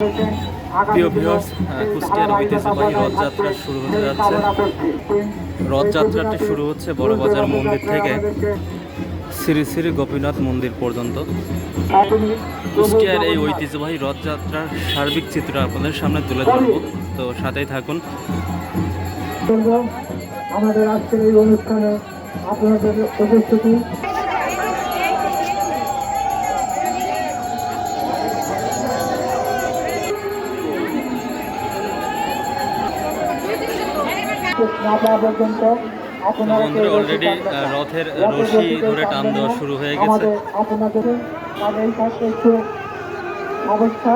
প্রিয় ভিউয়ার্স কুষ্টিয়ার ঐতিহ্যবাহী রথযাত্রা শুরু যাচ্ছে। রথযাত্রাটি শুরু হচ্ছে বড়বাজার মন্দির থেকে শ্রী শ্রী গোপীনাথ মন্দির পর্যন্ত। কুষ্টিয়ার এই ঐতিহ্যবাহী রথযাত্রার সার্বিক চিত্র আপনাদের সামনে তুলে ধরব, তো সাথেই থাকুন। আমাদের আজকের এই অনুষ্ঠানে আপনাদের উপস্থিতি পর্যন্ত আপনারা বন্ধুরা অলরেডি রথের রশি ধরে টান দেওয়া শুরু হয়ে গেছে। অবস্থা।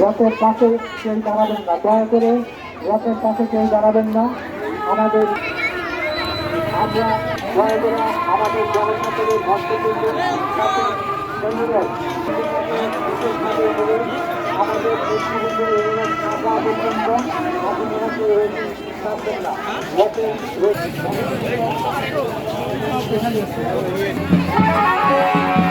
রথের পাশে কেউ দাঁড়াবেন না। দয়া করে রথের পাশে কেউ দাঁড়াবেন না। আমাদের আমরা দয়া করে আমাদের কাছে ধন্যবাদ।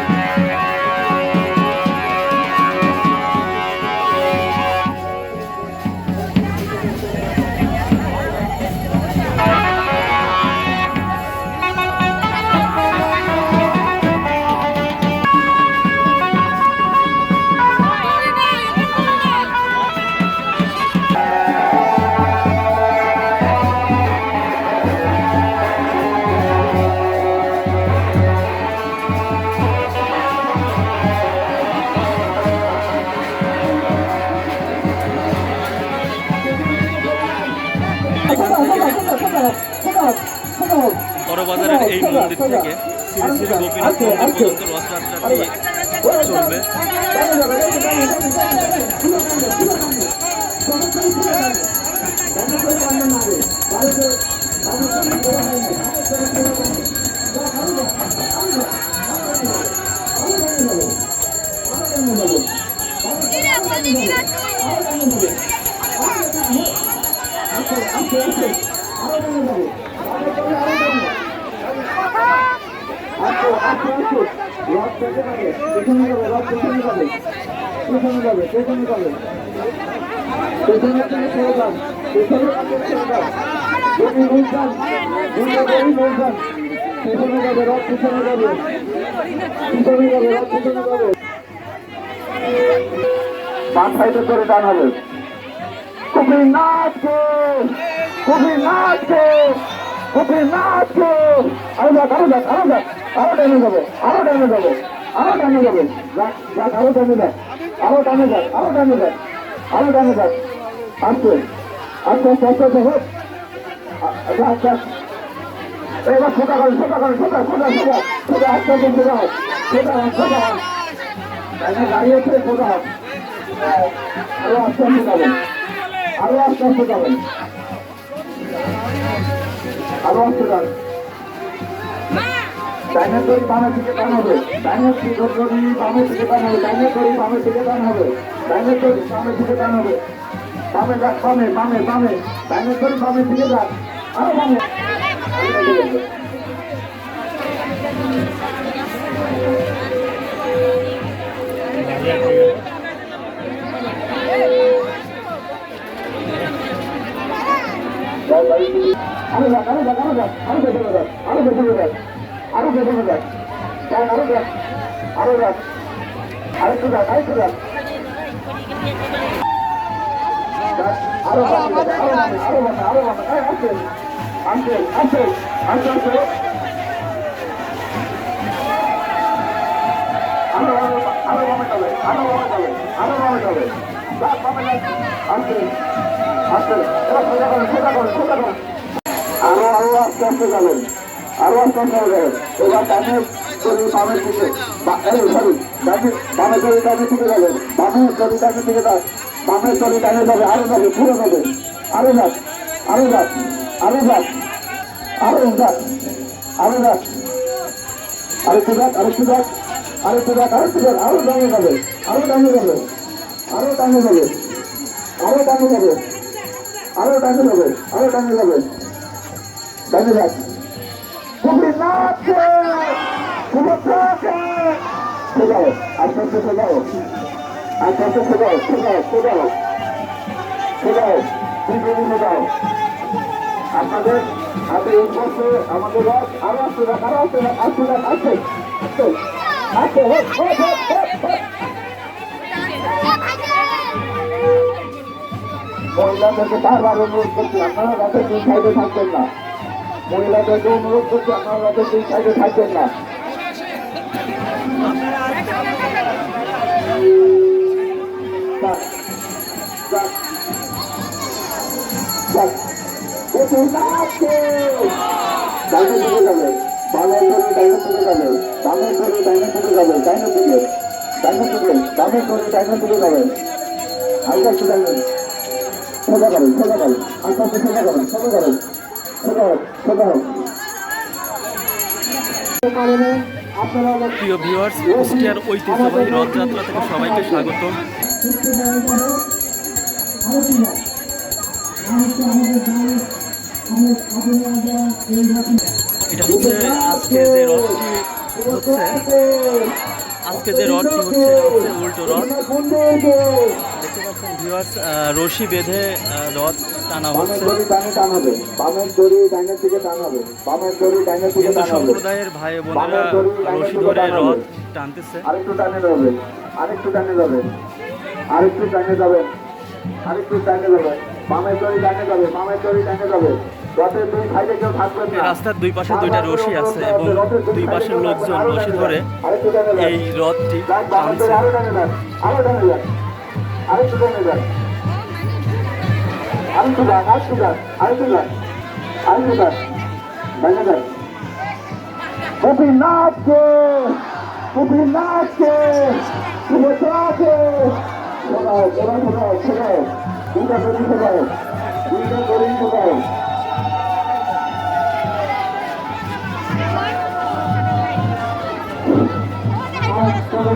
চলবে। আসো পেছনে যাবে রথ পেছনে যাবে পেছনে যাবে পেছনে যাবে। পেছনে যাবে রথ পেছনে যাবে পিছনে যাবে রথ পিছনে যাবে পাঁচ সাইডে করে টান হবে। নাচকে কবি নাচকে আরও যাক আরও যাক আরও যাক। আরও যাবে, আরও টানে যাবে। আরও টানে যাবে। যাক যাক আরও টানে যাক। আরও টানে যাক, আরও টানে যাক, আরও টানে আস্তে আস্তে আস্তে আস্তে হোক। যাক যাক এবার সোজা করেন সোজা করেন সোজা সোজা সোজা সোজা আস্তে আস্তে সোজা হোক। সোজা হোক সোজা হোক। দাঁড়িয়ে ছেড়ে সোজা হোক। আরও আস্তে আস্তে যাবেন আরও আস্তে আস্তে যাবেন আরও আস্তে যান ডাইনের দড়ি বামের দিকে টান হবে। ডাইনের দড়ি বামের দিকে টান হবে। ডাইনের দড়ি বামের দিকে টান হবে। ডাইনের দড়ি বামের দিকে টান হবে। বামে যাক, বামে বামে বামে। ডাইনের দড়ি বামের দিকে যাক। আরও বামে। আরও যাক আরও যাক আরও যাক আরও যাক আরও যাক। আরও পেছনে যাক যাক আরও যাক আরও যাক আরেকটু যাক আরেকটু যাক আরও আরও আরও আরও। আরও আরও আরও, আস্তে আস্তে যাবেন। আরও আস্তে আস্তে যাবেন এবার ডানে চলি বামের দিকে সরি ডানে বামে চলি ডানে দিকে যাবেন বামে চলি ডানে দিকে যান বামে চলি ডানে যাবে, আরও যাবে, পুরো যাবে, আরও যাক আরও যাক আরও যাক আরও যাক আরও যাক, আরেকটু যাক আরেকটু যাক আরেকটু যাক আরেকটু যাক, আরও ডানে যাবে, আরও ডানে যাবে, আরও ডানে যাবে, আরও ডানে যাবে, আরও ডানে যাবে, আরও ডানে যাবে ডানে যাক। তুমি নাচে তুমি থাকে সোজাও আস্তে আস্তে সোজাও আস্তে আস্তে সোজাও সোজাও সোজাও সোজাও দুজনই সোজাও আপনাদের হাতে এই বসে আমাদের রথ আরও আসতে রাখ আরও আসতে রাখ আসতে রাখ আসতে আসতে আসতে হোক হোক হোক হোক হোক মহিলাদেরকে বারবার অনুরোধ করছি, আপনারা রাতের দুই সাইডে থাকবেন না। মহিলাদেরকে অনুরোধ করছি, আপনারা দুই সাইডে থাকবেন না। ডাইনে দিকে যাবে বামের ধরে ডাইনে দিকে যাবে বামের ধরে ডাইনে দিকে যাবে ডাইনে দিকে ডাইনে দিকে বামের ধরে ডাইনে দিকে যাবে একটু ডাইনে সোজা করেন সোজা করেন আস্তে আস্তে সোজা করেন সোজা করেন প্রিয় ভিউয়ার্স কুষ্টিয়ার ঐতিহ্যবাহী রথযাত্রা থেকে সবাইকে স্বাগত। এটা হচ্ছে আজকে যে রথটি হচ্ছে, আজকে যে রথটি হচ্ছে উল্টো রথ। দেখতে পাচ্ছেন ভিউয়ার্স রশি বেঁধে রথ টানা বামের হচ্ছে। দড়ি ডাইনের দিকে বামের দড়ি ডাইনের দিকে সম্প্রদায়ের ভাই বোনেরা রশি ধরে রথ টানতেছে। আরেকটু টানে যাবে। আরেকটু টানে যাবে। আরেকটু টানে যাবে। আরেকটু টানে যাবে। বামের দড়ি টানে যাবে। বামের দড়ি টানে যাবে। রাস্তার দুই পাশে দুইটা রশি আছে এবং দুই পাশের লোকজন রশি ধরে এই রথটি টানছে। আরও টানে যান আরও টানে যান আরেকটু টানে যান আরেকটু যান আরেকটু যান আরেকটু যান আরেকটু যান টানে যান গোপীনাথকে গোপীনাথকে শুভেচ্ছাকে। শোনাও শোনাও শোনাও শোনাও দুইটা করি শোনাও দুইটা করি শোনাও আজ তোমার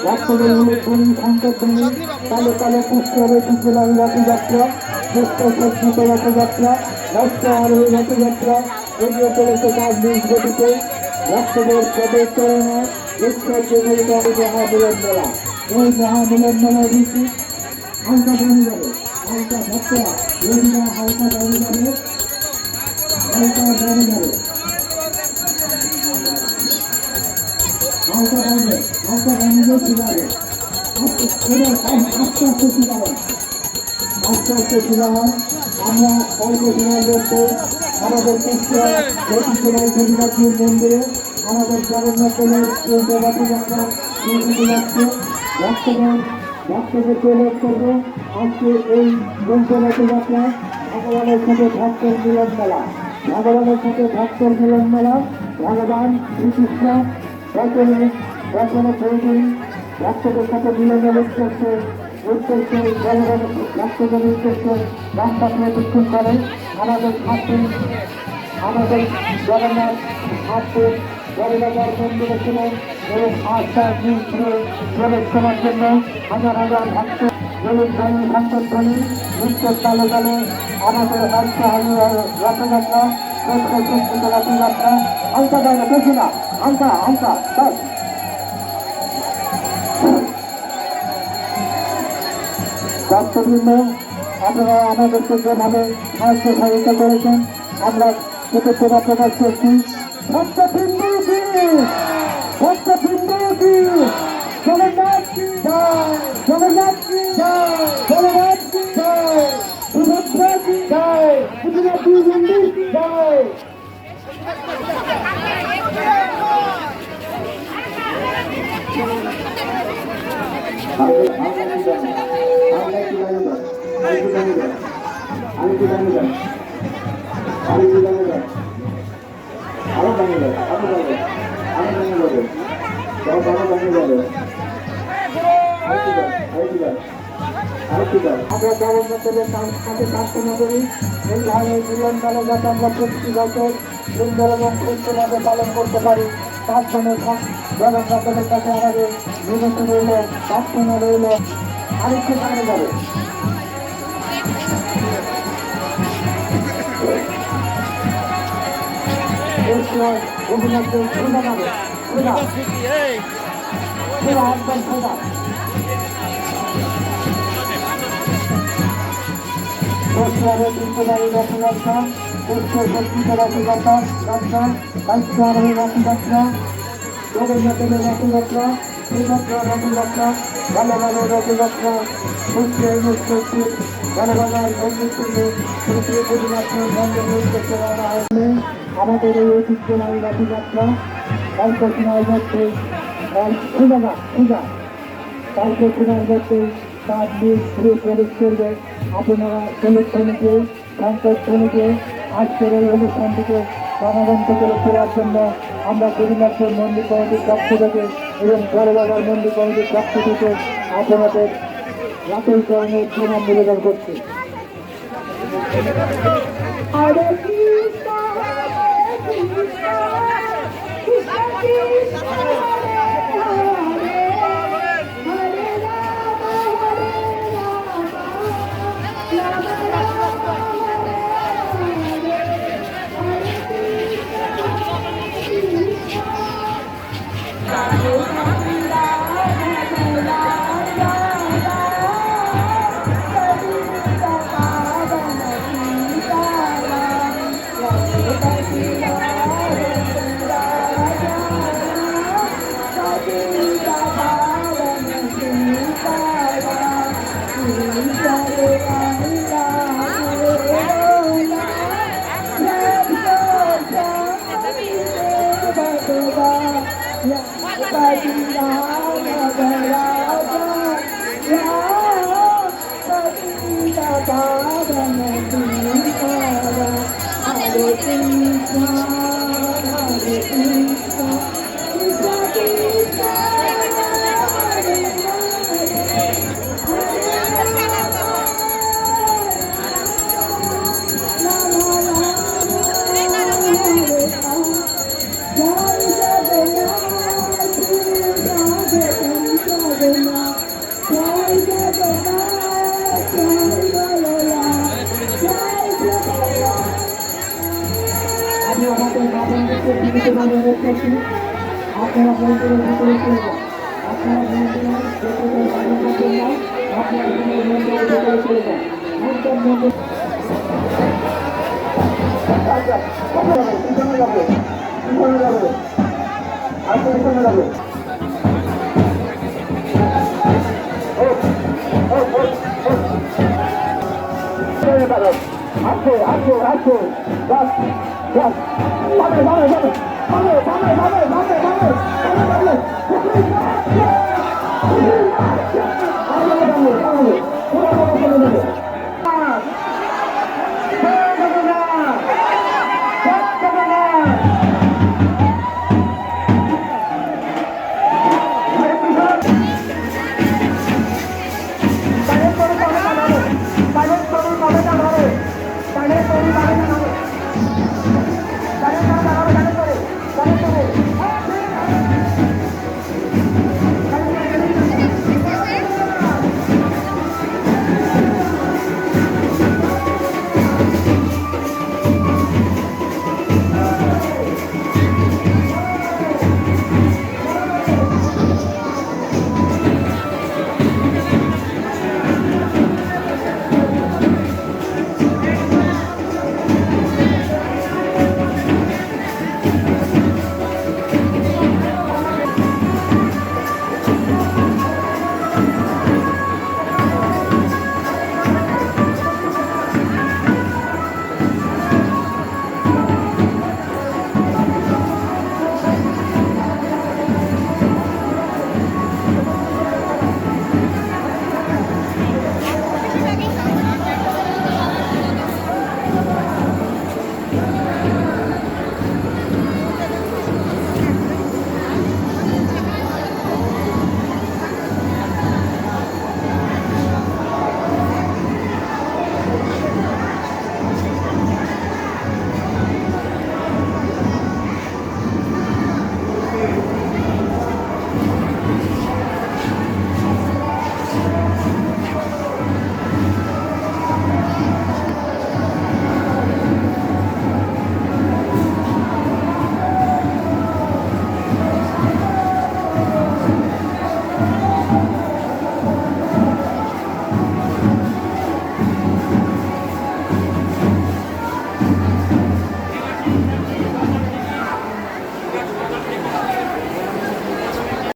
ভক্তদের উল্লেখধ্বনি সংকটধ্বনি তালে তালে পুষ্প ঐতিহ্যবাহী রথযাত্রা পুষ্প সজ্জিত রথযাত্রা নষ্ট আরোহী রথযাত্রা এগিয়ে চলেছে তার নিজ গতিতে। ভক্তদের পদের চরণে ভক্তরা হালকা হালকা হালকা জমে যাবে কীভাবে আস্তে আমরা অল্প কুষ্টিয়া ঐতিহ্যবাহী মন্দিরে আমাদের জগন্নাথের এই রথযাত্রা নির্মিত যাচ্ছে ভক্তগণ ভক্তদেরকে লোক করব আজকে এই মন্ত্রনাথ যাত্রা ভগবানের সাথে ভক্তের মিলন মেলা ভগবানের সাথে ভক্তের মিলন মেলা ভগবান শ্রীকৃষ্ণ রচনে প্রয়োজন ভক্তদের সাথে মিলনের উদ্দেশ্যে উদ্দেশ্যে ভগবান ভক্তদের উদ্দেশ্যে রাস্তা প্রদক্ষিণ করে। আমাদের ছাত্রী আমাদের জগন্নাথ ঠাকুর জগন্নাথ মন্দিরে ছিলেন এবং আস্থা প্রবেশ করার জন্য হাজার হাজার ভক্ত আস্থা রথযাত্রা রথযাত্রা। জায়গা বেশি না ভক্তবৃন্দ আপনারা আমাদেরকে যেভাবে সাহায্য সহযোগিতা করেছেন, আমরা কৃতজ্ঞতা প্রকাশ করছি। ভক্তবৃন্দ কি ভক্তবৃন্দ কি জগন্নাথ জয় জগন্নাথ জয় জগন্নাথ জয় সুভদ্রা জয় জয় আরও ভাঙে যাবে আরও ভাঙে যাবে আমরা জগন্নাথের সাথে প্রার্থনা করি, এই ধরনের মিলন মেলা যাতে আমরা প্রতি বছর সুন্দর এবং সুস্থভাবে পালন করতে পারি। তার জন্য জগন্নাথের কাছে আমাদের নিবেদন রইল প্রার্থনা রইল আরেকটু সামনে যাবে অভিনেত্রী সোজা যাবে সোজা সোজা একদম সোজা পশ্চিমবঙ্গের চিন্তাধারী রথযাত্রা উচ্চ শক্তিত রথযাত্রা যাত্রা কালচারী রথযাত্রা জগন্নাথের রথযাত্রা শ্রীভদ্র রথযাত্রা ভালো ভালো রথযাত্রা সুস্থের মুখ্যমন্ত্রী ভালো ভালো বন্ধুত্বে শ্রী পরিমাত্র মন্দির উদ্দেশ্যে রওনা হয়েছে আমাদের এই ঐতিহ্যবাহী রথযাত্রা কালকে সময় মধ্যে পূজা না পূজা কালকে সময় মধ্যে তার নিজ গৃহে প্রবেশ করবে আপনারা অনুষ্ঠানকে সংকটকে আজকের এই অনুষ্ঠানটিকে প্রাণবন্ত করে তোলার জন্য আমরা গরিমাত্র মন্দির কমিটির পক্ষ থেকে এবং বড়বাজার মন্দির কমিটির পক্ষ থেকে আপনাদের রাতের কারণে প্রণাম নিবেদন করছি। Krishna, Krishna, Krishna Krishna, Thank you. ভাবে রেখেছি আপনারা মন্দিরের ভিতরে চলে আপনারা না আপনারা মন্দিরের ভিতরে চলে যান একদম আচ্ছা, কোথায় পিছনে যাবে। পিছনে যাবে। আচ্ছা, পিছনে যাবে। যাবে। আছে। বাস, বাস। বামে, বামে, বামে। বামে, বামে,